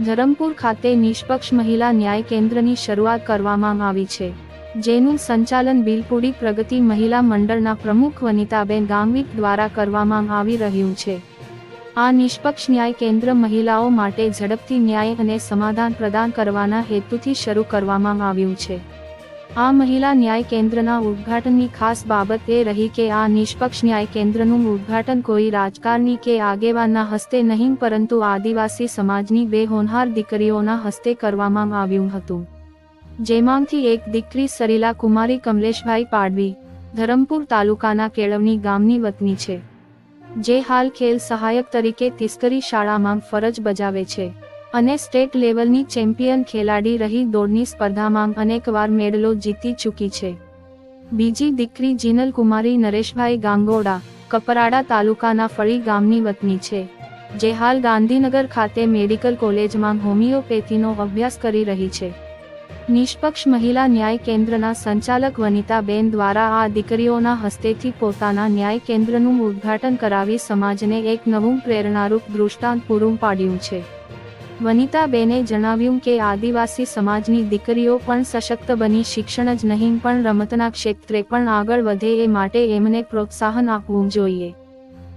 ધરમપુર ખાતે નિષ્પક્ષ મહિલા ન્યાય કેન્દ્રની શરૂઆત કરવામાં આવી છે, જેનું સંચાલન બિલપુડી પ્રગતિ મહિલા મંડળના પ્રમુખ વનિતાબેન ગાંગવીક દ્વારા કરવામાં આવી રહ્યું છે. આ નિષ્પક્ષ ન્યાય કેન્દ્ર મહિલાઓ માટે ઝડપથી ન્યાય અને સમાધાન પ્રદાન કરવાના હેતુથી શરૂ કરવામાં આવ્યું છે. આ મહિલા ન્યાય કેન્દ્રના ઉદ્ઘાટનની ખાસ બાબત એ રહી કે આ નિષ્પક્ષ ન્યાય કેન્દ્રનું ઉદ્ઘાટન કોઈ રાજકારણી કે આગેવાનના હસ્તે નહીં, પરંતુ આદિવાસી સમાજની બે હોનહાર દીકરીઓના હસ્તે કરવામાં આવ્યું હતું. જેમાંથી એક દીકરી સરીલા કુમારી કમલેશભાઈ પાડવી, ધરમપુર તાલુકાના કેળવણી ગામની વતની છે. જે હાલ ખેલ સહાયક તરીકે તિસ્કરી શાળામાં ફરજ બજાવે છે. અને સ્ટેટ લેવલની ચેમ્પિયન ખેલાડી રહી દોડની સ્પર્ધામાં અનેકવાર મેડલો જીતી ચૂકી છે. બીજી દીકરી જીનલ કુમારી નરેશભાઈ ગાંગોડા, કપરાડા તાલુકાના ફળી ગામની વતની છે, જે હાલ ગાંધીનગર ખાતે મેડિકલ કોલેજમાં હોમિયોપેથીનો અભ્યાસ કરી રહી છે. નિષ્પક્ષ મહિલા ન્યાય કેન્દ્રના સંચાલક વનિતાબેન દ્વારા આ દીકરીઓના હસ્તેથી પોતાના ન્યાય કેન્દ્રનું ઉદ્ઘાટન કરાવી સમાજને એક નવું પ્રેરણારૂપ દૃષ્ટાંત પૂરું પાડ્યું છે. વનિતાબેને જણાવ્યું કે આદિવાસી સમાજની દીકરીઓ પણ સશક્ત બની શિક્ષણ જ નહીં, પણ રમતના ક્ષેત્રે પણ આગળ વધે એ માટે એમને પ્રોત્સાહન આપવું જોઈએ.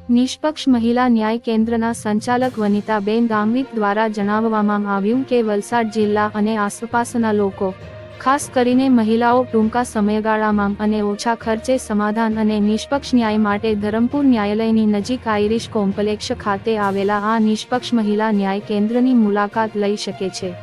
નિષ્પક્ષ મહિલા ન્યાય કેન્દ્રના સંચાલક વનિતાબેન ગામવિત દ્વારા જણાવવામાં આવ્યું કે વલસાડ જિલ્લા અને આસપાસના લોકો ખાસ કરીને મહિલાઓ ટૂંકા સમયગાળામાં અને ઓછા ખર્ચે સમાધાન અને નિષ્પક્ષ ન્યાય માટે ધરમપુર ન્યાયાલયની નજીક આઈરિશ કોમ્પ્લેક્ષ ખાતે આવેલા આ નિષ્પક્ષ મહિલા ન્યાય કેન્દ્રની મુલાકાત લઈ શકે છે.